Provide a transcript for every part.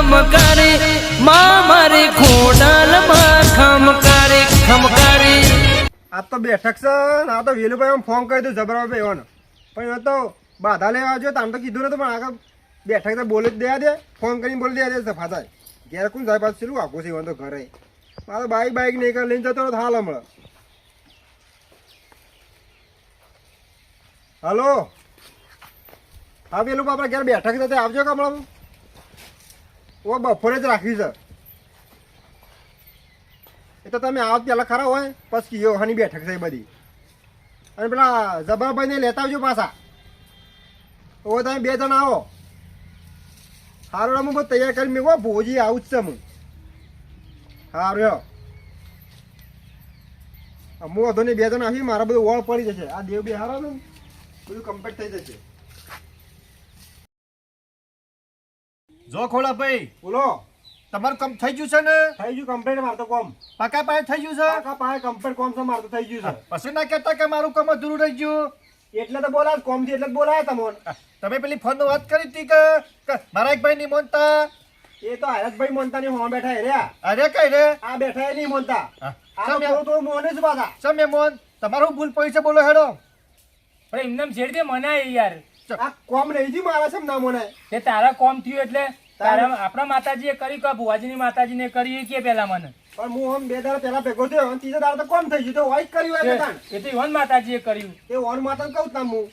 ખમકારે માં મારી ખોડાલમાં ખમ કરે આ તો બેઠક છે આ તો વેલુભાઈ આમ ફોન કરી દઉં જબરાભાઈ એવાનો. પણ એ તો બાધા લેવા જો તામ તો કીધું નતું, પણ આગળ બેઠક તો બોલી જ દે ફોન કરીને બોલી દેવા દે સફા થાય ઘેર કોણ જાય પાછું? છેલ્લું આખું છે તો ઘરે? મારો બાઈક બાઈક નહીં કરે લઈને જતો હાલ હમણાં. હલો? હા પેલું આપણે ઘેર બેઠક તે આવજો કે હમણાં? ઓ બપોરે જ રાખી છે. એ તો તમે આવો પેલા ખરા હોય, પછી યોહાની હની બેઠક છે બધી. અને પેલા જબાભાઈને લેતા આવજો પાછા. ઓ તમે બે જણ આવો. હારું હું બધું તૈયાર કરી મેં ભોજી આવું જ છે હું. રહ્યો હું વધુ ને બે જણ આવી મારા બધું વળ પડી જશે. આ દેવ બે હારો ને, બધું કમ્પ્લીટ થઈ જશે. જો ખોલા ભાઈ. બોલો. તમારું કામ થઈ ગયું છે ને? થઈ ગયું કમ્પ્લીટ મારતો કોમ. પાકા પાયે થઈ ગયું છે? પાકા પાસે કમ્પ્લીટ કોમ છે મારતો થઈ ગયું છે. પછી ના કહેતા કે મારું કામ અધૂરું રહી ગયું? એટલે તો બોલાય કોમથી એટલે બોલાય તમને. તમે પેલી ફોન વાત કરી હતી કે મારા એક ભાઈ નહીં મોનતા? એ તો હરસભાઈ મોનતા ની હોમ બેઠા રે. અરે કઈ રે? આ બેઠા એ નહીં મોનતા. હા. આ તો થોડું મોને જ બાધા સમે મોન તમારું ભૂલ પડી છે બોલો હેડો. પણ એમને છેડ દે મને યાર. આ કોમ નહીં મારા છે ને મોને તે તારા કોમ થયું એટલે તારા આપણા માતાજીએ કરી કે ભુવાજીની માતાજીને કરી કે પેલા મને? પણ હું આમ બે દાડા પહેલા ભેગો થયો ત્રીજા દાડા તો કોમ થઈ ગયું. તો કર્યું એ તો ઈવન માતાજીએ કર્યું. એ ઓન માતા કહું તામ હું.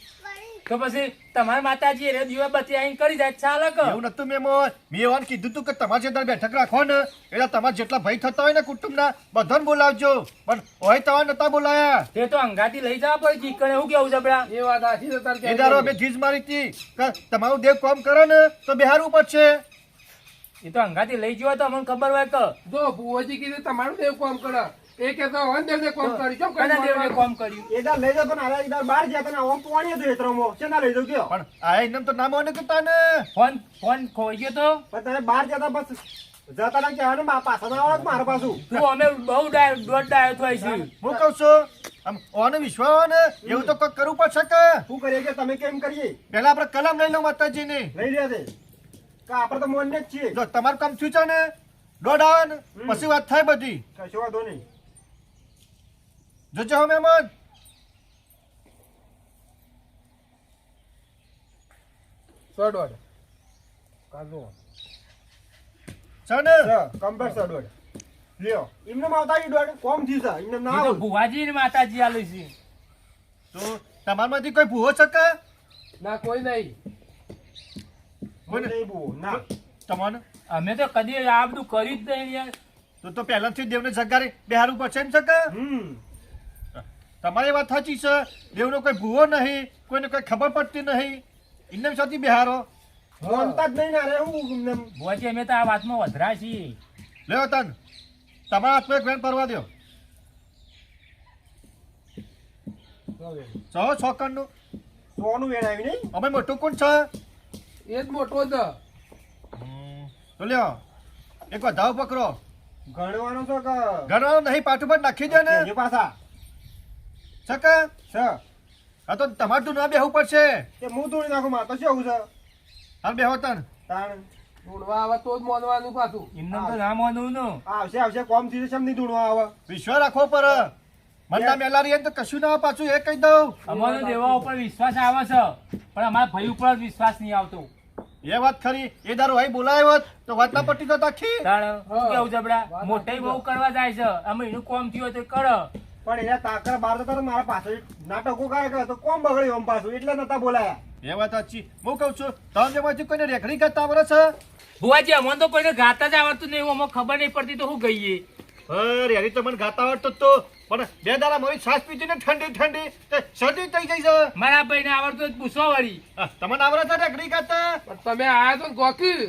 તો પછી તમારા માતાજી એ દીવા બત્તી આઈને કરી જાય ચાલે કે. એવું નતું મેં મોન મેં એવું કીધું તું કે તમારે જેટલા બેઠક રાખો ને એટલે તમારે જેટલા ભાઈ થતા હોય ને કુટુંબના બધાને બોલાવજો. પણ હોય તમારે નતા બોલાયા. તે તો અંગાથી લઈ જવા પડે કરે હું કેવું જબડા એ વાત સાચી તો તાર એ દારો અમે જીજ મારી હતી. કે તમારું દેવ કામ કરે ને તો બિહારવું પડશે. એ તો અંગાથી લઈ જવા તો અમને ખબર હોય કે. જો ભુવાજી કીધું તમારું દેવ કોમ કરે. એ કોમ કરી કેમ કર્યું એ લઈ જાવ પણ હારા એ દાડ ગયા હતા ને આમ પોણી. છે ના લઈ જાવ પણ આ એમ તો ના. તાને ફોન ફોન ખોઈ ગયો તો? પણ બહાર જતા બસ. જતા ના કહેવાનું મા પાછા ના આવડે મારા પાછું? તું અમે બહુ ડાય છે. હું કહું છું આમ ઓને વિશ્વાસ ને એવું તો કંઈક કરવું પડશે કે? શું કરીએ કે તમે કેમ કરીએ? પેલા આપણે કલમ લઈ લો માતાજીની. લઈ રહ્યા છે કે આપણે તો મોન ને જ છીએ. જો તમારું કામ થયું છે ને? દોડ આવે ને પછી વાત થાય બધી. કશો વાંધો નહીં. જોજો હો મહેમાન. સો દોઢ કાઢો છે ને કમ્પ્લેટ છે લ્યો એમને આવતા ઈ કોમ થયું છે એમને ના તો ભુવાજી ને માતાજી આલું છે. તો તમારામાંથી કોઈ ભૂવો શકે ના કોઈ નહીં. કોઈને? નહીં બહુ ના. તમને અમે તો કદી આ બધું કર્યું જ નહીં યાર. તો તો પહેલાથી દેવને જગારે બેહારવું પડશે ને છે કે? હમ. તમારી વાત સાચી છે. દેવનો કોઈ ભૂવો નહીં કોઈને કોઈ ખબર પડતી નહીં. એમને સાથે બિહારો. મોનતા જ નહીં ના રે હું ભોજી અમે તો આ વાતમાં વધરા છીએ. લેવો તન તમારા હાથમાં એક વેન પરવા દો છો છોકરનું? સોનું આવી નહીં? અમે મોટું કોણ છે? એ જ મોટો જ. તો લ્યો એક વધાવ પકડો. ગણવાનો છો કે? નહીં પાટું પર નાખી દે ને. પાછા. છે. કે આ હા તો તમારે તો ના બેહવું પડશે. તે હું તોડી નાખું મારે તો શું છે? હાલ બેહો તન તાણ. ઢૂંઢવા આવે તો જ મોનવાનું પાછું. એમને તો ના મોનવું ને આવશે આવશે કોમથી સમ નહીં ધૂણવા આવે? વિશ્વાસ રાખવો પર. મનના મેલારી એમ તો કશું ના પાછું એ કહી દઉં. અમારો દેવા ઉપર વિશ્વાસ આવે છે. પણ અમારા ભાઈ ઉપર જ વિશ્વાસ નહીં આવતો. એ વાત ખરી. એ દારો ભાઈ બોલાયો હોત તો વાત ના પટી તો તાખી. તાણ કેવું જબડા મોટાઈ બહુ કરવા જાય છે. અમે એનું કોમ થયું હોય તો કર. પણ એના તાકર બાર તો મારા પાછળ નાટકો કાય કરે તો કોમ બગડ્યું આમ પાછું. એટલે નતા બોલાયા. એ વાત સાચી. હું કહું છું તમે જેમાંથી કોઈને રેખડી કરતા આવડે છે? ભુવાજી અમને તો કોઈને ગાતા જ આવડતું નહીં. અમને ખબર નહીં પડતી તો હું ગઈએ. અરે હરી તો મને ગાતા આવડતો તો. પણ બે દાડા મારી શ્વાસ પીધી ને ઠંડી ઠંડી તે શરદી થઈ ગઈ છે. મારા ભાઈને આવડતું હોય તો પૂછો વળી. હા, તમને આવડે છે રેખડી કરતા? પણ તમે આયા તો ને ગોકી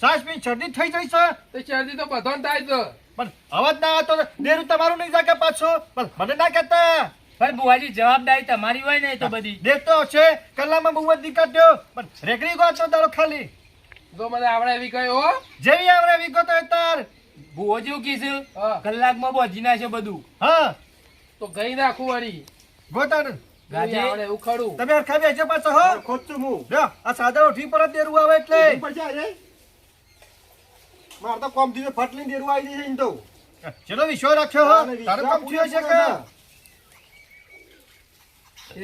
શ્વાસ પી શરદી થઈ જઈ છે? તો શરદી તો બધાને થાય છે. પણ અવાજ ના આવતો દેરું તમારું નહીં જાગે પાછો. પણ મને ના કહેતા. પણ બુવાજી જવાબદારી તમારી હોય ને તો બધી. દેખતો છે કલામાં બહુ જ નીકળ્યો પણ રેકડી ગયો છો તારો ખાલી. જો મને આવડે એવી કઈ જેવી આવડે વિગતો એ તાર. ભુવાજી એવું કીધું. કલાકમાં બોજી નાખે બધું. હા. તો ગઈ નાખું વળી. ગોતાન ગાજે. એવી આવડે એવું તમે હરખા બેસજો પાછો હો. ખોટું હું. આ સાદા ઉઠી પર દેરું આવે એટલે. મારે તો કોમ થયું ફટલી દેરું આવી જશે એમ તો. ચલો વિશ્વ રાખ્યો હો. તારે કોમ થયો છે કે?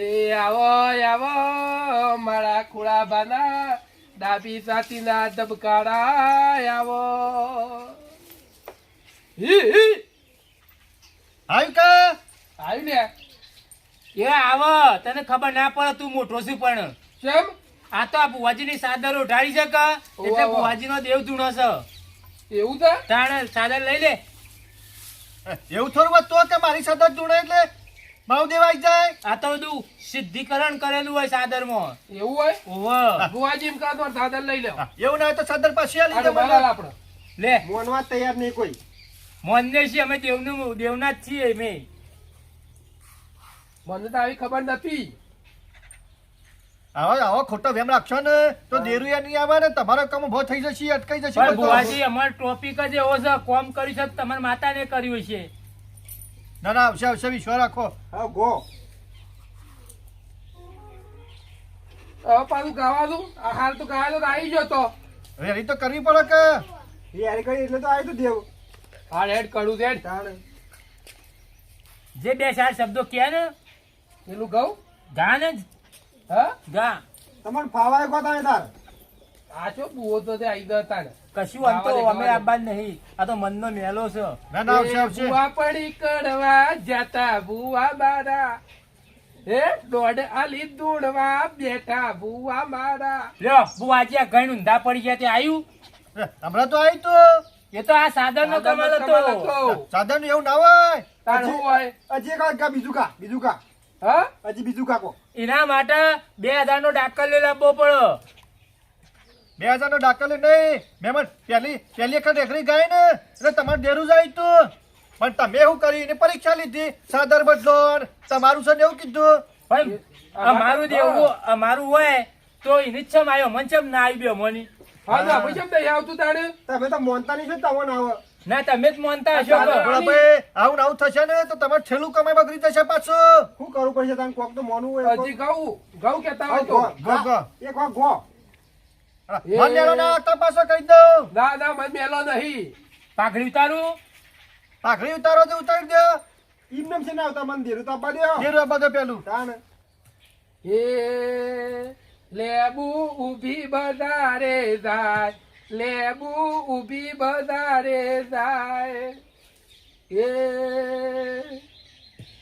એ આવો આવો મારા ખુળા બાના ડાબી સાતીના ધબકારા આવો. હી, હી. આવ્યું કે? આવ્યું ને? એ આવ તને ખબર ના પડે તું મોટો છું પણ. કેમ? આ તો આ બુવાજીની સાદર ઉઠાડી છે કે? એટલે ઓવા. દેવ ધૂણો છે એવું તો તાણે સાદર લઈ લે. એવું થોડું તો કે મારી સાદર જોડે એટલે ભાવ દેવાઈ જાય? આ તો બધું સિદ્ધિકરણ કરેલું હોય સાદરમાં. એવું હોય? ઓહો. ગુવાજી એમ કાતો તો સાધન લઈ લે એવું ના હોય તો સાદર પાછી આલી આને દે મને. બનાવ આપણો. લે. મોનવા જ તૈયાર નહીં કોઈ. મોનને છીએ અમે દેવનું દેવના જ છીએ અમે. મને તો આવી ખબર નથી. આવો આવો ખોટો વેમ રાખશો ને તો દેરુયા નહીં આવે ને તમારો કામ ઊભો થઈ જશે અટકાઈ જશે. બુવાજી અમારો ટોપિક જ એવો છે કોમ કર્યું છે તમારા માતાને કર્યું છે. ના ના આવશે આવશે વિશ્વાસ રાખો. હા ગો. હવે પાછું ગાવાનું હાલ તો ગાયેલો તો આવી ગયો તો. હવે તો કરવી પડે કે? કરી એટલે તો દેવ. હાલ હેડ કડું છે તાણે. જે બે ચાર શબ્દો કહે ને પેલું ગા જ, હા? ગા. તમને ફાવાય કો તાર. આ બુઓ તો તે આવી ગયા કશું અંતો અમે ગાવા નહીં. આ તો મનનો મેલો છે. ના ના આવશે આવશે. બુઆ પડી કડવા જતા બુઆ બારા. હે દોઢ આલી દૂડવા બેઠા બુઆ મારા લ્યો બુવાજી આ ઘણી ઊંધા પડી ગયા તે આવ્યું હમણાં તો તો. એ તો આ સાધન નો કમાલ હતો. સાધન એવું ના હોય. તાર હોય? હજી એક કા બીજું કા બીજું કા. હા? હજી બીજું કાકો. એના માટે બે હજાર નો ડાકલ લાવવો પડે. બે હજાર નો દાખલ નહીં. મેમન પહેલી પહેલી વખત એકરી ગાય ને એટલે તમારે ડેરું જાય તું. પણ તમે શું કરી એને પરીક્ષા લીધી. સાદર બદલો તમારું છે ને એવું કીધું. પણ અમારું એવું અમારું હોય તો એની છમ આવ્યો મન ચમ ના આવી બે મોની. હા તો આપણે કેમ નહીં આવતું તારે તમે તો મોનતા નહીં છો તમને આવે. ના તમે જ માનતા હશો ભાઈ આવું આવું થશે ને તો તમારે છેલ્લું કમાઈ બગડી જશે પાછું. શું કરવું પડશે તમે કોક તો મોનું હોય હજી ઘઉં ઘઉં કેતા હોય તો. Go, go, go. એક વાર ગો. મન ના તપાસો પાછો કહી દઉં. ના ના મન મેલો નહીં. પાઘડી ઉતારું. પાઘડી ઉતારો તો ઉતારી દો. ઇમનમ છે ના આવતા મન દેરું તો આપવા દો. દેરું આપવા દો પેલું. તાણ. એ લેબુ ઊભી બધારે જાય. લેબુ ઊભી બજારે જાય. એ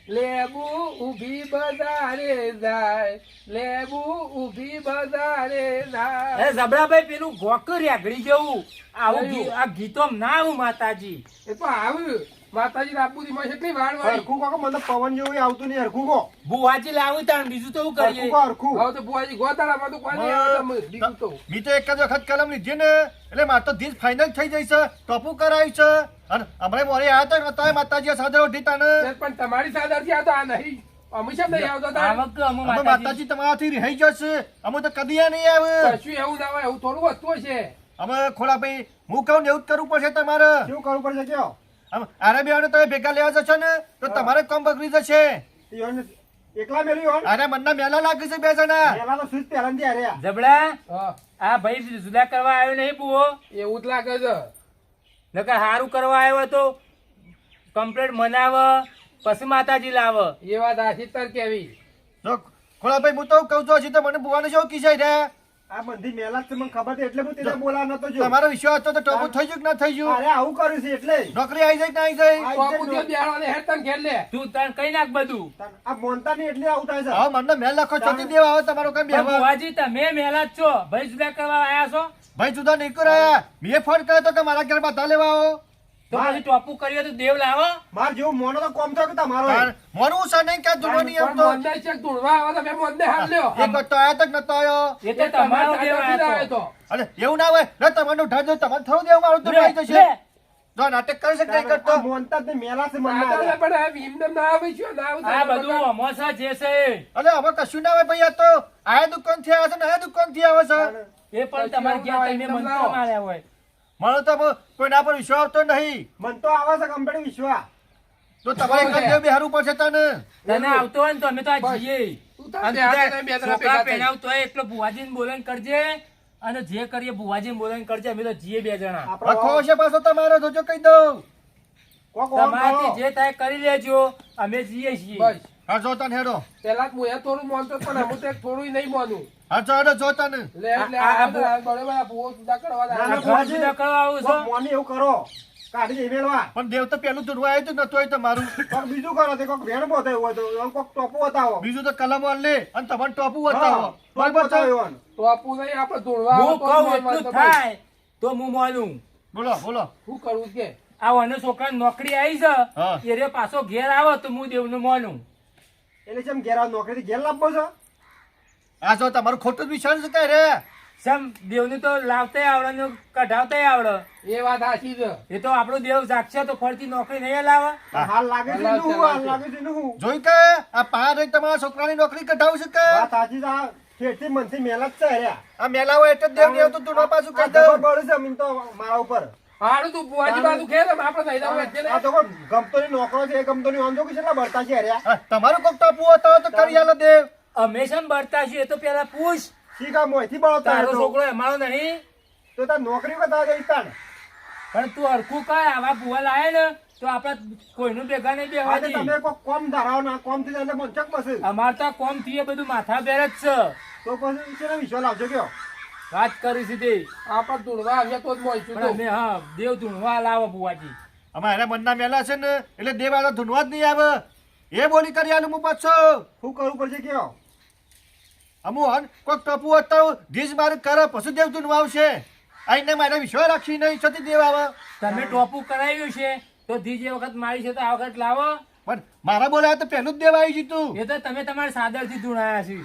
લેબુ ઊભી બજારે જાય. લેબુ ઊભી બજારે એ જાય જબરાભાઈ પેલું ગોકર આગળી જવું આવું આ ગીતો ના આવું માતાજી. એ તો આવ્યું માતાજી રાબુદી માં કેટલી વાળ વાળી. હરખું કો મને પવન જેવું આવતું નહીં હરખું કો બુવાજી લાવું તાણ બીજું તો હું કરીએ? હરખું હરખું. હવે તો બુવાજી ગોતાળા માં તો કોઈ નહીં આવે તમે બીજું તો. મી તો એક જ વખત કલમ લીધી ને એટલે માર તો ધીજ ફાઇનલ થઈ જઈ છે ટોપું કરાયું છે. અને અમારે મોરે આવ્યા તો માતાજીએ સાદર ઉઠી તાને પણ તમારી સાદરથી આ તો આ નહીં. અમે કેમ નહીં આવતો તાર? આવક અમે અમે માતાજી. માતાજી તમારાથી રહી જશે. અમે તો કદી નહીં આવે. શું એવું ના હોય એવું થોડું વસ્તુ છે અમે ખોડા ભાઈ હું કહું ને એવું જ કરવું પડશે તમારે. શું કરવું પડશે કયો? આરે બેવાને તમે ભેગા લેવા જશો ને તો તમારે કામ બગડી જશે. એકલા મેલી અરે મનના મેલા લાગે છે બે જણા. પેલા તો સુજ જબડા આ ભાઈ જુદા કરવા આવ્યો નહીં બુઓ? એવું જ લાગે છે. નકર હારું કરવા આવ્યો તો કમ્પ્લેટ મનાવ પછી માતાજી લાવ. એ વાત આશી તર કેવી. જો ખોડા ભાઈ હું તો કહું છું હજી તો મને બુવાને શું કીધે રે. આ બધી મેલા મને ખબર છે એટલે હું તેને બોલા નતો જો તમારો વિશ્વાસ હતો તો ટોપું થઈ ગયું કે ના થઈ ગયું? અરે આવું કર્યું છે એટલે. નોકરી આવી જાય કે ના આવી જાય? આ બાપુ બેહાડો હેડ તને ઘેર લે. તું તને કઈ નાખ બધું? આ મોનતા નહીં એટલે આવું થાય છે. હા મનનો મેલ લખો ચોથી દેવા આવે તમારો કઈ બેવા બુવાજી તમે મેલા જ છો. ભાઈ જુદા કરવા આયા છો? ભાઈ જુદા નહીં કરાયા મેં ફોન કર્યો તો કે મારા ઘર બધા લેવા આવો. તો પછી ટોપુ કર્યું તો દેવ લાવો. માર જેવું મોનો તો કોમ થયો કે તમારો મોનો મોનું નહીં કે નહીં એમ તો? પણ છે ધૂળવા આવે તમે મોંને હાલ લ્યો. એક તો આયા તક નતો આયો. એ તો તમારો દેવ આવ્યો તો. અરે એવું ના હોય. ને તમારું ઢાજો તમારે થરો દેવ મારો તો આવી જશે. જો નાટક કરે છે કઈ કરતો? મોનતા તે મેલા છે મને સાદરને પણ આ ભીમને ના આવે છે, ના આવે આ બધું અમોસા જે છે. અરે હવે કશું ના હોય ભાઈ આ તો. આયા દુકાનથી આવે છે ને આયા દુકાનથી આવે છે એ પણ તમારે ક્યાં તમે મંત્ર માર્યા હોય. મને તો કોઈના પર વિશ્વાસ આવતો નહીં. મન તો આવે છે કંપની વિશ્વાસ. તો તમારે એક જ બેહારવું પડશે તને. તને આવતો હોય ને તો અમે તો આ જઈએ. પહેરાવતો હોય એટલો ભુવાજીને બોલાવીને કરજે. અને જે કરીએ ભુવાજી બોલે કરજે અમે તો જીએ બે જણા. રખો છે પાછો તમારો જોજો કહી દઉં. કોક તમારાથી જે થાય કરી લેજો. અમે જઈએ છીએ. હા જો તને હેડો. પેલા હું એ થોડું માનતો પણ હું તો થોડું નહીં માનું. ના, ના, પણ દેવ તો પેલું ધૂળવા આવ્યું હતું નતું આવ્યું તમારું બીજું કરો તે કોક વેણ બોધાયું હોય તો કોઈક કોક ટોપો બતાવો બીજું તો કલમ લે અને તમારે ટોપું બતાવો ટોપો નહીં તો ભાઈ. થાય તો હું માનું બોલો બોલો. શું કરવું કે? આ છોકરા નોકરી આવી છે એ પાછો ઘેર આવે તો હું દેવનું માનું એટલે જેમ ઘેર આવ નોકરીથી ઘેર લાવવો છો? આ જો તમારું ખોટું જ વિચાર છે કઈ રે? સમ દેવનું તો લાવતાય આવડે ને કઢાવતાય આવડે. એ વાત સાચી છે. એ તો આપણો દેવ જાગશે તો ફરતી નોકરી નહીં લાવે હાલ લાગે છે ને હું, હાલ લાગે છે ને હું. જોઈ કે? આ પાર રહી તમારા છોકરાની નોકરી કઢાવું છે કે? વાત સાચી છે આ મનથી મહેનત છે રે. આ મેલાવો એટલે દેવ આવતું તું પાછું આ કહી દઉં ખબર પડે છે તો મારા ઉપર. હારું તું બુવાજી બાજુ ખેર આપણે નહીં જવું એટલે આ તો ગમતો ની નોકરો છે એ ગમતો ની વાંધો જો કે કેટલા બળતા છે રે. તમારો તમારું કોક ટોપું હતો તો કરી આલો દેવ. અમે શેમ બળતા છીએ? એ તો પેલા પૂછ. શી કામ મોંથી બળતા તારો? છોકરો અમારો નહીં. તો તાર નોકરી બતાવે છે ઈ તાણ. પણ તું હરખું કર આવા ભૂવા લાવે ને તો આપણે કોઈનું ભેગા નહીં બેહવા દે તમે કોક કોમ ધરાવો ના કોમથી તને મંચક બસે. અમાર તો કોમથી એ બધું માથા બેર જ છે. તો પછી શેનો વિશ્વાસ આવજો કયો. વાત કરી સીધી. આપણે ધૂળવા આવ્યા તો જ મોઈશું તો. અમે હા દેવ ધૂણવા લાવો ભૂવાજી. અમારા મનના મેલા છે ને એટલે દેવ આ ધૂનવા જ નહીં આવે. એ બોલી કરી આલું હું પાછો. શું કરવું પડશે કયો? અમુ હન કોક ટપુ હતા ધીજ મારું કરે પશુ દેવ ધૂનવા આવશે આઈને મારે વિશ્વાસ રાખી નહીં છતી દેવ આવે. તમે ટોપુ કરાવ્યું છે તો ધીજ એ વખત મારી છે તો આ વખત લાવો. પણ મારા બોલાયા તો પહેલું જ દેવ આવી જીતું. એ તો તમે તમારા સાદરથી ધૂણાયા છે.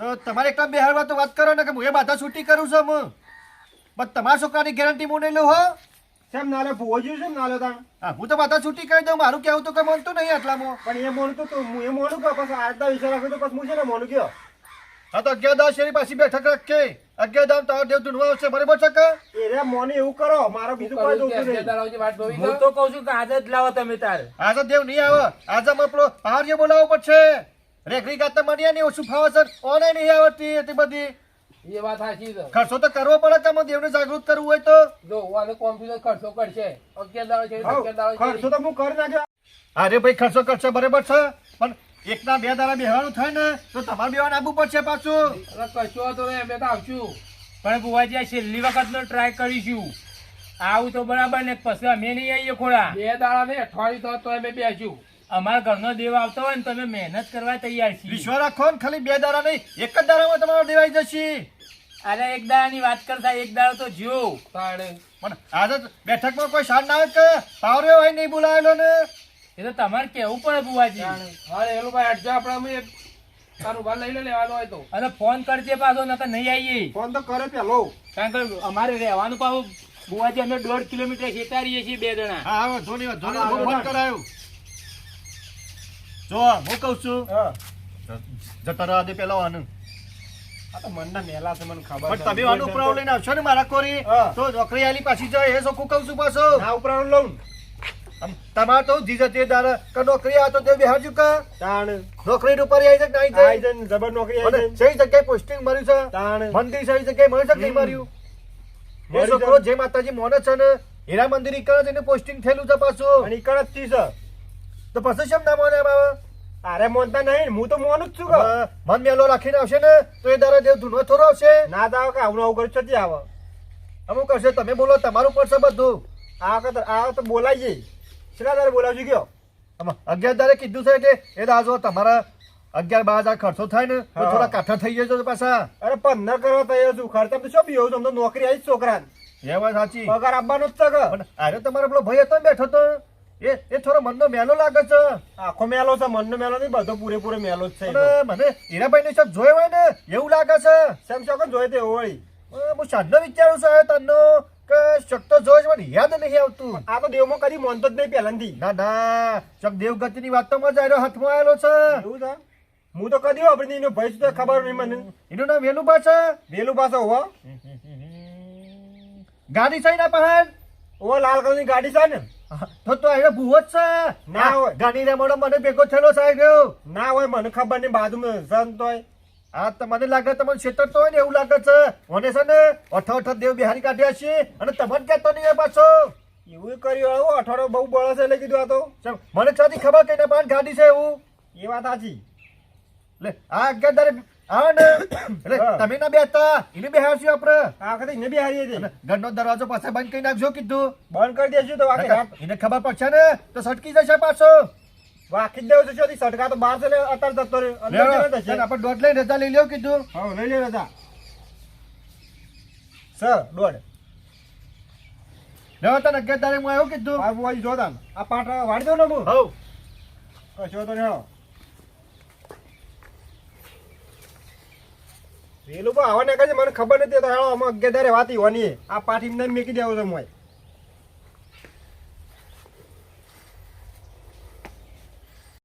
તો તમારે એકલા બેહારવા તો વાત કરો ને કે હું એ બાધા છૂટી કરું છું હું પણ તમારા છોકરાની ગેરંટી હું નહીં લઉં હો. શેમ નાલે ભોજ્યું છે નાલે તા હા હું તો બાધા છૂટી કરી દઉં મારું કેવું તો કઈ મળતું નહીં આટલામાં. પણ એ મોનું તો તો હું એ મોનું કે પછી આજના વિચાર રાખો તો પછી હું છે ને મોનું કયો હા તો અગિયાર દસ શેરી પાછી બેઠક રાખે અગિયાર દામ દેવ ધૂનવા આવશે બરાબર છે કે? એ મોને એવું કરો મારો બીજું કોઈ દોષું નહીં. હું તો? કહું છું કે આજે જ લાવો તમે તાર. આજે દેવ નહીં આવે. આજે અમે પેલો પહાડીએ બોલાવવો પડશે. રેખરી ગાતા મળ્યા નહીં ઓછું ફાવે છે. ઓને નહીં આવડતી એટલી બધી. એ વાત સાચી છે. ખર્ચો તો કરવો પડે કે દેવ દેવને જાગૃત કરવું હોય તો. જો આને કોમ્પ્યુટર ખર્ચો કરશે. અગિયાર દાડો છે અગિયાર દાડો ખર્ચો તો હું કરી નાખ્યો. અરે ભાઈ ખર્ચો કરશે બરાબર છે. પણ એકના બે દાડા બેહવાનું થાય ને તો તમારે બેવાનું આવવું પડશે પાછું. કશો તો એમ અમે તો આવશું. પણ બુવાજી આ છેલ્લી વખત નો ટ્રાય કરીશું. આવું તો બરાબર ને પછી અમે નહીં આવીએ ખોડા બે દાડા ને અઠવાડિયું તો અમે બેસ્યું અમારા ઘરનો દેવ આવતો હોય ને તમે મહેનત કરવા તૈયાર છીએ. વિશ્વાસ રાખો ને ખાલી બે દાડા નહીં એક જ દાડામાં તમારો દેવાઈ જશે. અરે એક દાડાની વાત કરતા એક દાડો તો જીવ. પણ પણ આજે બેઠકમાં કોઈ શાન ના આવે કે પાવરે હોય નહીં બોલાયેલો ને. એ તો તમારે કેવું પડે બુવાજી. હા એલું ભાઈ અડજો આપણે અમે તારું ભાર લઈ લે લેવાનો હોય તો. અરે ફોન કરજે પાછો નકર નહીં આવીએ. ફોન તો કરે પેલો. કારણ કે અમારે રહેવાનું પાછું બુવાજી અમે દોઢ કિલોમીટર શેતારીએ છીએ બે જણા. હા હા ધોની ધોની ફોન કરાયું. જો હું કહું છું જતા રહો આદિ પેલા આનું. મનના મેલા છે મને ખબર પણ તમે આનું ઉપરાવ લઈને આવશો ને મારા કોરી. તો નોકરી આલી પાછી જાય એ સોખું કહું છું પાછો. ના લઉં તમારે તો જીજે તે કે નોકરી આ તો તે બેહાડ્યું કે? તાણ. નોકરી ઉપર આવી જાય. નહીં જાય જબર નોકરી આઈ સહી જગ્યાએ પોસ્ટિંગ મળ્યું છે. તાણ. મંદિર સહી જગ્યાએ મળ્યું છે નહીં મળ્યું? એ છોકરો જે માતાજી મોને છે ને હીરા મંદિર ઈકણ એને પોસ્ટિંગ થયેલું છે પાછું. અને ઈ કણકથી છે. તો પછી કેમ ના મોને બાબા? અરે મોનતા નહીં હું તો મોનું જ છું મન મેલો રાખીને આવશે ને તો એ દારા દેવ ધૂનો થોડો આવશે. ના દાવ કે આવું આવું કરી છતી આવે. અમુક કરશે તમે બોલો તમારું પડશે બધું. આ વખત આ વખત જઈ. શેના દારે બોલાવજો ગયો. અગિયાર દારે કીધું છે કે એ દાજો તમારા અગિયાર બાર હજાર ખર્ચો થાય ને તો થોડા કાઠા થઈ જજો પાછા. અરે પંદર કરવા તૈયાર છું ખર્ચા તો શું બી તમને નોકરી આવી જ છોકરા એ વાત સાચી. પગાર આપવાનો જ છે કે. પણ અરે તમારો પેલો ભાઈ હતો બેઠો તો? એ એ થોડો મનનો મેલો લાગે છે. આખો મેલો છે મનનો મેલો નહીં બધો પૂરેપૂરો મેલો જ છે મને હીરાભાઈ ની શક જોયો હોય ને એવું લાગે છે. સેમ શોખ? જોયે તે વળી હું સાંજનો વિચારું છું તનનો કે શક તો જોઈશ પણ યાદ નહીં આવતું. આ તો દેવમાં કદી મોનતો જ નહીં પહેલાથી. ના ના શક દેવગતિની વાત તો મજા આવ્યો હાથમાં આવેલો છે. એવું છે? હું તો કદી વાપરી એનો ભાઈ તો ખબર નહીં મને. એનું નામ વેલું પાછા વેલું પાછા હોવા ગાડી છે ના પહાડ? ઓ લાલ કલરની ગાડી છે ને? તો તો આવ્યો ભૂવો જ છે. ના હોય. ગાડી રે મને ભેગો થયેલો સાહેબ ના હોય મને ખબર નહીં બાજુમાં સન તોય. આ તમને મને લાગે તમને તો હોય ને એવું લાગે છે. મને છે ને અઠો અઠો દેવ બિહારી કાઢ્યા છે અને તમને કહેતો નહીં પાછો. એવું કર્યું હળવો અઠવાડિયો બહુ બળો છે એટલે કીધું આ તો. મને છાતી ખબર કે એને પાન ગાડી છે એવું. એ વાત સાચી. લે આ અગિયાર તારે એટલે. તમે ના બેતા એને બેહાડશું આપડે. આ વખતે એને બી હારી હતી અને ઘરનો દરવાજો પાસે બંધ કરી નાખજો કીધું. બંધ કરી દેશું તો વાકે એને ખબર પડશે ને તો સટકી જશે પાછો. વાકી દેવું છે ચોથી સટકા તો બહાર છે એટલે અત્યારે જતો રહ્યો. અંદર થશે. આપણે દોઢ લઈને રજા લઈ લ્યો કીધું. હા લઈ લે રજા. સ દોઢ. લેવો તને અગિયાર તારીખમાં એવું કીધું આ જો આ પાટા વાળી દો ને હું હવ. કશો તો નહીં એ પણ આવા ને છે, મને ખબર નથી, તો હેળો અમે અગિયાર વાત ઈવાની આ પાઠી મેં મેકી દેવો છે મોય